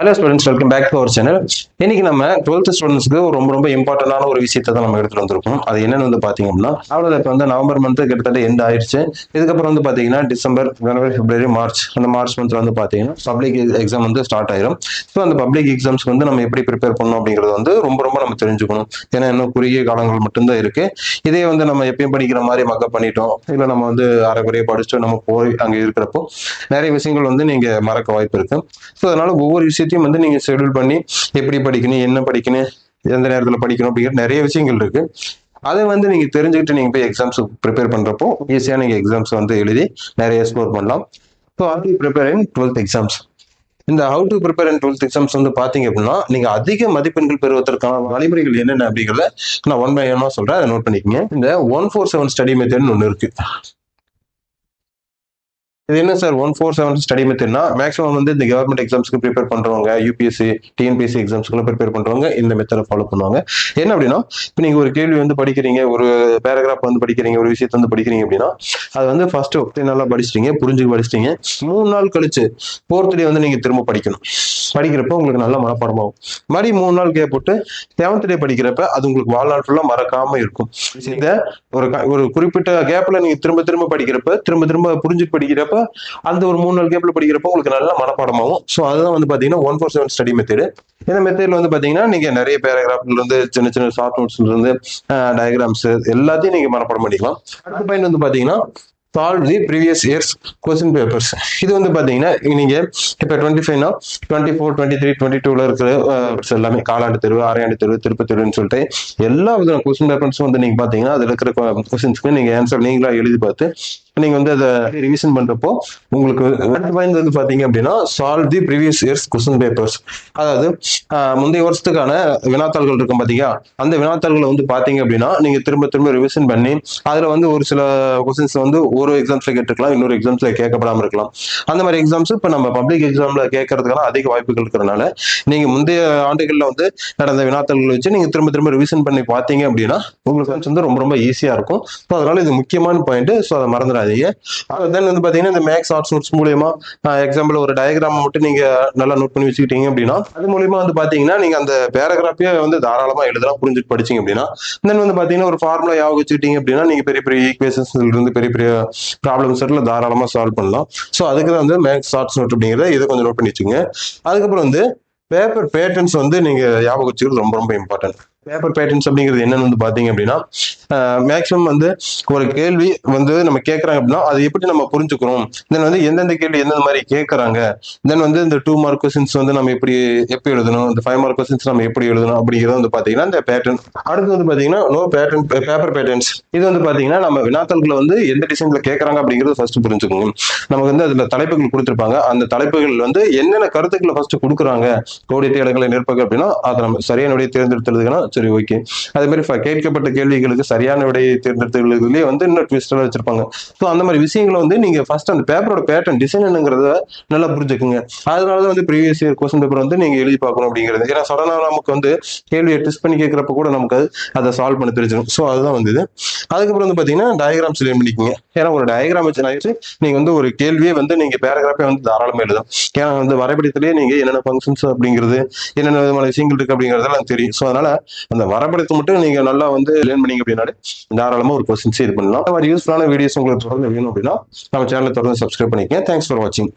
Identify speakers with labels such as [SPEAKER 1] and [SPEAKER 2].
[SPEAKER 1] Hello students welcome back to our channel இன்னைக்கு நம்ம twelfth ஸ்டூடெண்ட்ஸ்க்கு ரொம்ப ரொம்ப இம்பார்ட்டன்டான ஒரு விஷயத்தை தான் நம்ம எடுத்துட்டு வந்திருக்கோம். அது என்னன்னு வந்து பாத்தீங்க அப்படின்னா அவ்வளவு இப்போ வந்து நவம்பர் மந்த் கிட்டத்தட்ட எண்ட் ஆயிடுச்சு. இதுக்கப்புறம் வந்து பாத்தீங்கன்னா டிசம்பர் ஜனவரி பிப்ரவரி மார்ச் அந்த மார்ச் மந்த்ல வந்து பாத்தீங்கன்னா பப்ளிக் எக்ஸாம் வந்து ஸ்டார்ட் ஆயிரும். ஸோ அந்த பப்ளிக் எக்ஸாம்ஸ்க்கு வந்து நம்ம எப்படி ப்ரிப்பேர் பண்ணணும் அப்படிங்கிறது வந்து ரொம்ப ரொம்ப நம்ம தெரிஞ்சுக்கணும். ஏன்னா இன்னும் குறுகிய காலங்கள் மட்டும்தான் இருக்கு. இதே வந்து நம்ம எப்பயும் படிக்கிற மாதிரி மக்கப் பண்ணிட்டோம். இல்லை நம்ம வந்து அரைக்குறைய படிச்சுட்டு நம்ம போய் அங்கே இருக்கிறப்போ நிறைய விஷயங்கள் வந்து நீங்க மறக்க வாய்ப்பு இருக்கு. ஸோ அதனால ஒவ்வொரு விஷயம் விஷயத்தையும் வந்து நீங்க ஷெடியூல் பண்ணி எப்படி படிக்கணும் என்ன படிக்கணும் எந்த நேரத்தில் படிக்கணும் அப்படிங்கிற நிறைய விஷயங்கள் இருக்கு. அதை வந்து நீங்க தெரிஞ்சுக்கிட்டு நீங்க போய் எக்ஸாம்ஸ் ப்ரிப்பேர் பண்றப்போ ஈஸியா நீங்க எக்ஸாம்ஸ் வந்து எழுதி நிறைய ஸ்கோர் பண்ணலாம். ஸோ அது ப்ரிப்பேர் இன் டுவெல்த் எக்ஸாம்ஸ் இந்த how to prepare and twelfth exams வந்து பாத்தீங்க அப்படின்னா நீங்க அதிக மதிப்பெண்கள் பெறுவதற்கான வழிமுறைகள் என்னென்ன அப்படிங்கிறத நான் ஒன் பை ஒன்னா சொல்றேன். அதை நோட் பண்ணிக்கோங்க. இந்த ஒன் ஃபோர் செவன் ஸ்டடி மெத்தட்னு ஒன்று இருக்கு. இது என்ன sir one four seven study மெத்தட்னா maximum வந்து இந்த கவர்மெண்ட் எக்ஸாம்ஸ்க்கு ப்ரிப்பேர் பண்றவங்க யூபிஎஸ்சி டிஎன்பிஎஸ்சி எக்ஸாம்ஸ்க்குலாம் ப்ரிப்பேர் பண்றவங்க இந்த மெத்தடை ஃபாலோ பண்ணுவாங்க. என்ன அப்படின்னா இப்போ நீங்க ஒரு கேள்வி வந்து படிக்கிறீங்க ஒரு பேராகிராஃப் வந்து படிக்கிறீங்க ஒரு விஷயத்தை வந்து படிக்கிறீங்க அப்படின்னா அது வந்து ஃபர்ஸ்ட் நல்லா படிச்சிட்டீங்க புரிஞ்சு படிச்சிட்டீங்க. மூணு நாள் கழிச்சு ஃபோர்த் டே வந்து நீங்க திரும்ப படிக்கணும். படிக்கிறப்ப உங்களுக்கு நல்ல மனப்பாடம் ஆகும் மறுபடி மூணு நாள் கேப் போட்டு செவன்த் டே படிக்கிறப்ப அது உங்களுக்கு வாழ்நாள் ஃபுல்லாக மறக்காம இருக்கும். இதை ஒரு ஒரு குறிப்பிட்ட கேப்ல நீங்க திரும்ப திரும்ப படிக்கிறப்ப திரும்ப திரும்ப புரிஞ்சு படிக்கிறப்ப அந்த ஒரு மூணு நாள் கேப்ல படிக்கிறப்ப உங்களுக்கு நல்ல மனப்பாடமாகும். ஸோ அதுதான் வந்து பாத்தீங்கன்னா one four seven study method இந்த மெத்தட்ல வந்து பாத்தீங்கன்னா நீங்க நிறைய பேராகிராஃப்ல இருந்து சின்ன சின்ன ஷார்ட் நோட்ஸ்ல இருந்து டயக்ராம்ஸ் எல்லாத்தையும் நீங்க மனப்பாடம் பண்ணிக்கலாம். அடுத்த பாயிண்ட் வந்து பாத்தீங்கன்னா solve the previous years question papers இது வந்து பாத்தீங்கன்னா நீங்க இப்போ twenty ஃபைவ்னா twenty four twenty three twenty டூல இருக்கிற எல்லாமே காலாண்டு தெருவு அரையாண்டு தெருவு திருப்ப தேர்வுன்னு சொல்லிட்டு எல்லா விதமான கொஸ்டின் பேப்பர்ஸும் வந்து நீங்க பாத்தீங்கன்னா அதுல இருக்கிற கொஸ்டின்ஸ்க்கு நீங்க ஆன்சர் நீங்களா எழுதி பார்த்து நீங்க வந்து அதை ரிவிஷன் பண்றப்போ உங்களுக்கு அடுத்த பாயிண்ட் வந்து பாத்தீங்க அப்படின்னா solve the previous years question papers அதாவது முந்தைய வருஷத்துக்கான வினாத்தாள்கள் இருக்கும் பாத்தீங்க அந்த வினாத்தாள்களை வந்து பாத்தீங்க அப்படின்னா நீங்க திரும்ப திரும்ப ரிவிஷன் பண்ணி அதுல வந்து ஒரு சில கொஸ்டின்ஸ் வந்து ஒரு எக்ஸாம்ஸ்ல கேட்டுக்கலாம் இன்னொரு எக்ஸாம்ஸ்ல கேட்கப்படாம இருக்கலாம். அந்த மாதிரி எக்ஸாம்ஸ் இப்ப நம்ம பப்ளிக் எக்ஸாம்ல கேட்கறதுக்கான அதிக வாய்ப்புகள் இருக்கிறனால நீங்க முந்தைய ஆண்டுகள்ல வந்து நடந்த வினாத்தாள்கள் வச்சு நீங்க திரும்ப திரும்ப ரிவிஷன் பண்ணி பாத்தீங்க அப்படின்னா உங்களுக்கு வந்து ரொம்ப ரொம்ப ஈஸியா இருக்கும். ஸோ அதனால இது முக்கியமான பாயிண்ட் ஸோ அதை மறந்துடாதீங்க தென் வந்து பாத்தீங்கன்னா இந்த மேக்ஸ் ஆர்ட்ஸ் நோட்ஸ் மூலியமா எக்ஸாம்பிள் ஒரு டயக்ராம் மட்டும் நீங்க நல்லா நோட் பண்ணி வச்சுக்கிட்டீங்க அப்படின்னா அது மூலியமா வந்து பாத்தீங்கன்னா நீங்க அந்த பேராகிராஃபே வந்து தாராளமா எழுதலாம் புரிஞ்சுட்டு படிச்சீங்க அப்படின்னா. தென் வந்து பாத்தீங்கன்னா ஒரு ஃபார்முலா ஞாபகம் வச்சுக்கிட்டீங்க அப்படின்னா நீங்க பெரிய பெரிய ஈக்குவேஷன்ஸ்ல இருந்து பெரிய பெரிய ப்ராப்ளம்ஸ் எல்லாம் தாராளமா சால்வ் பண்ணலாம். ஸோ அதுக்கு தான் வந்து மேக்ஸ் ஆர்ட்ஸ் நோட் அப்படிங்கிறத இதை கொஞ்சம் நோட் பண்ணி வச்சுங்க அதுக்கப்புறம் வந்து பேப்பர் பேட்டர்ன்ஸ் வந்து நீங்க ஞாபகம் வச்சுக்கிறது ரொம்ப ரொம்ப இம்பார்ட்டன்ட் பேப்பர் பேட்டர்ன்ஸ் அப்படிங்கிறது என்னன்னு வந்து பார்த்தீங்க அப்படின்னா மேக்ஸிமம் வந்து ஒரு கேள்வி வந்து நம்ம கேட்குறாங்க அப்படின்னா அதை எப்படி நம்ம புரிஞ்சுக்கிறோம்? தென் வந்து எந்தெந்த கேள்வி எந்தெந்த மாதிரி கேட்குறாங்க? தென் வந்து இந்த டூ மார்க் கொஸ்டின்ஸ் வந்து நம்ம எப்படி எப்படி எழுதணும்? இந்த ஃபைவ் மார்க் கொஸ்டின்ஸ் நம்ம எப்படி எழுதணும்? அப்படிங்கிறது வந்து பார்த்தீங்கன்னா இந்த பேட்டர்ன் அடுத்து வந்து பார்த்தீங்கன்னா நோ பேட்டர்ன் பேப்பர் பேட்டர்ன்ஸ் இது வந்து பார்த்தீங்கன்னா நம்ம வினாத்தாள்களை வந்து எந்த டிசைன்ல கேட்குறாங்க அப்படிங்கிறது ஃபர்ஸ்ட் புரிஞ்சுக்கணும். நமக்கு வந்து அதில் தலைப்புகள் கொடுத்துருப்பாங்க. அந்த தலைப்புகள் வந்து என்னென்ன கருத்துக்களை ஃபர்ஸ்ட் கொடுக்குறாங்க? கோடி தேடங்களை நிற்பது அப்படின்னா அதை நம்ம சரியான விடையை தேர்ந்தெடுத்துறதுக்குன்னா சரி ஓகே அதே மாதிரி கேட்கப்பட்ட கேள்விகளுக்கு சரியான விடையை தேர்ந்தெடுத்துலேயே வந்து இன்னும் ட்விஸ்ட் வச்சிருப்பாங்க. ஸோ அந்த மாதிரி விஷயங்களை வந்து நீங்க ஃபர்ஸ்ட் அந்த பேப்பரோட பேட்டர்ன் டிசைன் என்னங்கிறத நல்லா புரிஞ்சுக்குங்க. அதனால தான் வந்து ப்ரீவியஸ் இயர் கொஸ்டின் பேப்பர் வந்து நீங்க எழுதி பார்க்கணும் அப்படிங்கிறது. ஏன்னா சடனாக நமக்கு வந்து கேள்வியை டெஸ்ட் பண்ணி கேட்குறப்ப கூட நமக்கு அது அதை சால்வ் பண்ண தெரிஞ்சிடும். ஸோ அதுதான் வந்து அதுக்கப்புறம் வந்து பார்த்தீங்கன்னா டயக்ராம்ஸ் லேன் பண்ணிக்கோங்க ஏன்னா ஒரு டயக்ராம் வச்சு நான் நீங்க வந்து ஒரு கேள்வியே வந்து நீங்க பேராகிராஃபே வந்து தாராளமாக எழுதும் ஏன்னா வந்து வரைபடத்திலேயே நீங்க என்னென்ன ஃபங்க்ஷன்ஸ் அப்படிங்கிறது என்னென்ன விதமான விஷயங்கள் இருக்கு அப்படிங்கிறதெல்லாம் தெரியும். ஸோ அதனால அந்த வரைபடத்தை மட்டும் நீங்க நல்லா வந்து லேர்ன் பண்ணீங்க அப்படின்னாலே தாராளமா ஒரு கொஸ்டின்ஸ் இது பண்ணலாம். இந்த மாதிரி யூஸ்ஃபுல்லான வீடியோஸ் உங்களுக்கு தொடர்ந்து வேணும் அப்படின்னா நம்ம சேனலை தொடர்ந்து சப்ஸ்கிரைப் பண்ணிக்கங்க. தேங்க்ஸ் ஃபார் வாட்சிங்